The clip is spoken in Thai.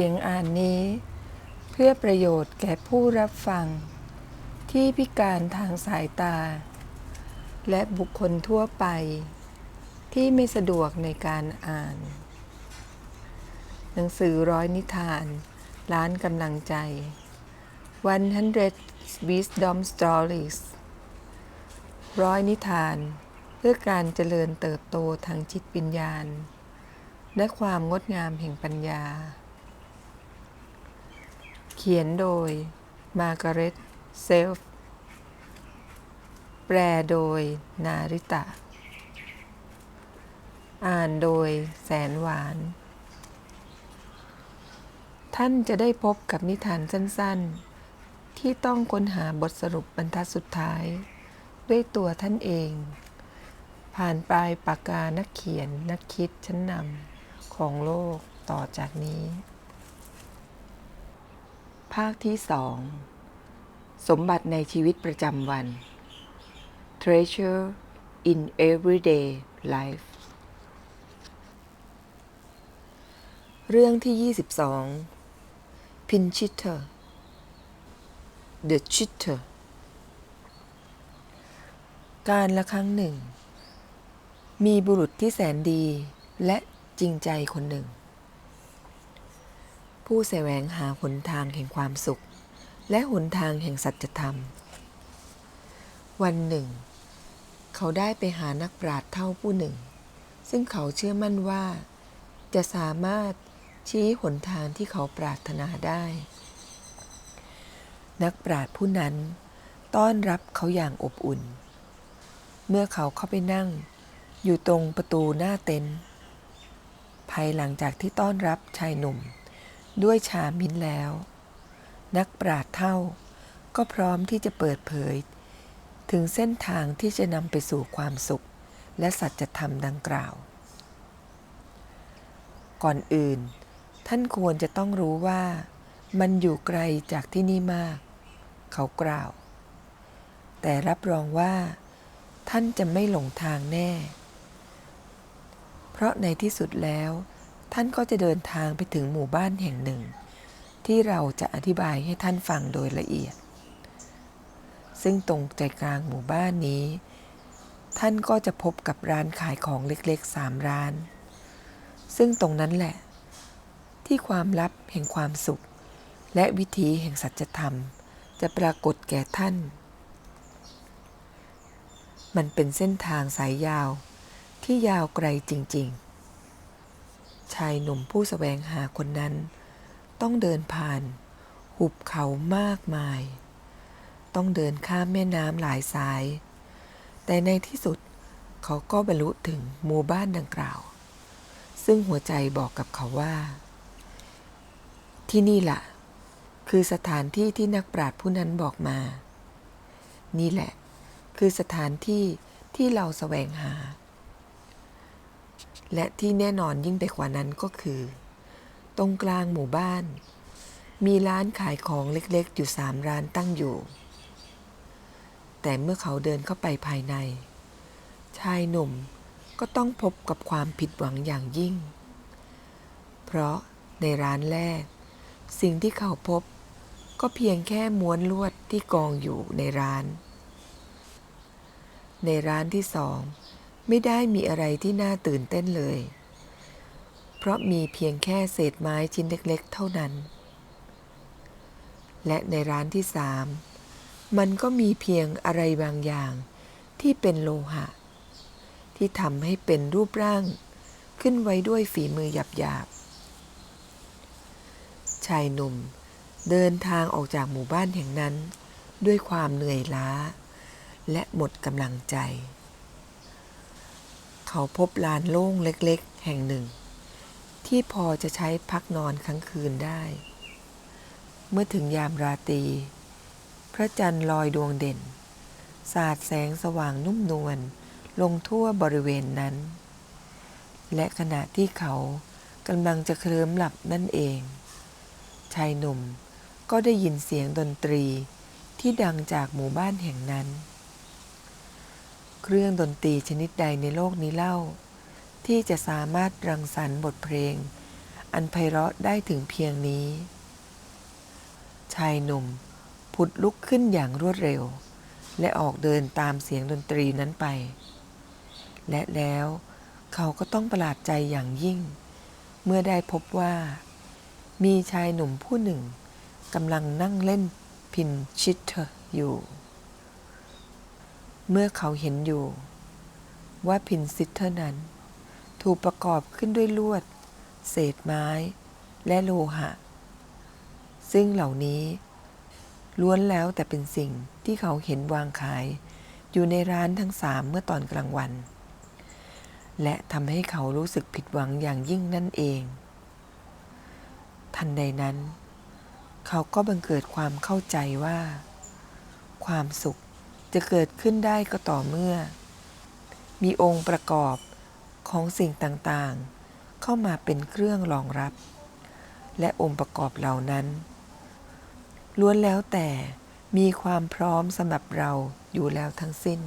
สียงอ่านนี้ เพื่อประโยชน์แก่ผู้รับฟัง ที่พิการทางสายตา และบุคคลทั่วไป ที่ไม่สะดวกในการอ่าน หนังสือร้อยนิทาน ล้านกำลังใจ 100 Wisdom Stories ร้อยนิทาน เพื่อการเจริญเติบโตทางจิตวิญญาณ และความงดงามแห่งปัญญา เขียนโดยมาร์กาเร็ตเซลฟ์แปลโดยนาริตะ อ่านโดยแสนหวาน ท่านจะได้พบกับนิทานสั้นๆ ที่ต้องค้นหาบทสรุปบรรทัดสุดท้าย ด้วยตัวท่านเอง ผ่านปลายปากกานักเขียนนักคิดชั้นนำของโลกต่อจากนี้ ภาคที่สองสมบัติในชีวิตประจำวัน Treasure in everyday life เรื่องที่ 22 Pinchitter The Chitter การละครั้งหนึ่ง มีบุรุษที่แสนดีและจริงใจคนหนึ่ง ผู้แสวงหาหนทางแห่งความสุข และหนทางแห่งสัจธรรม วันหนึ่ง เขาได้ไปหานักปราชญ์เท่าผู้หนึ่ง ซึ่งเขาเชื่อมั่นว่า จะสามารถชี้หนทางที่เขาปรารถนาได้ นักปราชญ์ผู้นั้น ต้อนรับเขาอย่างอบอุ่น เมื่อเขาเข้าไปนั่ง อยู่ตรงประตูหน้าเต็นท์ภายหลังจากที่ต้อนรับชายหนุ่ม ด้วยชามิ้นแล้ว นักปราชญ์เท่า ก็พร้อมที่จะเปิดเผย ถึงเส้นทางที่จะนำไปสู่ความสุข และสัจธรรมดังกล่าว ก่อนอื่น ท่านควรจะต้องรู้ว่า มันอยู่ไกลจากที่นี่มาก เขากล่าว แต่รับรองว่า ท่านจะไม่หลงทางแน่ เพราะในที่สุดแล้ว ท่านก็จะเดินทางไปถึงหมู่บ้านแห่งหนึ่ง ที่เราจะอธิบายให้ท่านฟังโดยละเอียด ซึ่งตรงใจกลางหมู่บ้านนี้ ท่านก็จะพบกับร้านขายของเล็กๆสามร้าน ซึ่งตรงนั้นแหละ ที่ความลับแห่งความสุข และวิธีแห่งสัจธรรม จะปรากฏแก่ท่าน มันเป็นเส้นทางสายยาวที่ยาวไกลจริง ๆ ชายหนุ่มผู้สแสวงหาคนนั้น ต้องเดินผ่าน หุบเขามากมาย ต้องเดินข้ามแม่น้ำหลายสาย แต่ในที่สุดเขาก็บรรลุถึงหมู่บ้านดังกล่าว ซึ่งหัวใจบอกกับเขาว่า ที่นี่แหละคือสถานที่ที่นักปราชญ์ผู้นั้นบอกมา นี่แหละ คือสถานที่ที่เราแสวงหา และที่แน่นอนยิ่งไปกว่านั้นก็คือ ตรงกลางหมู่บ้าน มีร้านขายของเล็กๆ อยู่สามร้านตั้งอยู่ แต่เมื่อเขาเดินเข้าไปภายใน ชายหนุ่มก็ต้องพบกับความผิดหวังอย่างยิ่ง เพราะในร้านแรก สิ่งที่เขาพบก็เพียงแค่ม้วนลวดที่กองอยู่ในร้าน ในร้านที่สอง ไม่ได้มีอะไรที่น่าตื่นเต้นเลย เพราะมีเพียงแค่เศษไม้ชิ้นเล็กๆ เท่านั้น และในร้านที่สามมันก็มีเพียงอะไรบางอย่างที่เป็นโลหะ ที่ทำให้เป็นรูปร่างขึ้นไว้ด้วยฝีมือหยาบๆ ชายหนุ่มเดินทางออกจากหมู่บ้านแห่งนั้น ด้วยความเหนื่อยล้า และหมดกำลังใจ เขาพบลานโล่งเล็กๆ แห่งหนึ่ง ที่พอจะใช้พักนอนค้างคืนได้ เมื่อถึงยามราตรี พระจันทร์ลอยดวงเด่น สาดแสงสว่างนุ่มนวลลงทั่วบริเวณนั้น และขณะที่เขากำลังจะเคลิ้มหลับนั่นเอง ชายหนุ่มก็ได้ยินเสียงดนตรีที่ดังจากหมู่บ้านแห่งนั้น เครื่องดนตรีชนิดใดในโลกนี้เล่า ที่จะสามารถรังสรรค์บทเพลง อันไพเราะได้ถึงเพียงนี้ ชายหนุ่มผุดลุกขึ้นอย่างรวดเร็ว และออกเดินตามเสียงดนตรีนั้นไป และแล้วเขาก็ต้องประหลาดใจอย่างยิ่ง เมื่อได้พบว่า มีชายหนุ่มผู้หนึ่งกำลังนั่งเล่นพินชิตเตอร์อยู่ เมื่อเขาเห็นอยู่ ว่าพินซิตเตอร์นั้น ถูกประกอบขึ้นด้วยลวด เศษไม้ และโลหะ ซึ่งเหล่านี้ ล้วนแล้วแต่เป็นสิ่งที่เขาเห็นวางขาย อยู่ในร้านทั้งสามเมื่อตอนกลางวัน และทำให้เขารู้สึกผิดหวังอย่างยิ่งนั่นเอง ทันใดนั้น เขาก็บังเกิดความเข้าใจว่า ความสุข จะเกิดขึ้นได้ก็ต่อเมื่อ มีองค์ประกอบของสิ่งต่างๆ เข้ามาเป็นเครื่องรองรับ และองค์ประกอบเหล่านั้น ล้วนแล้วแต่มีความพร้อมสำหรับเราอยู่แล้วทั้งสิ้น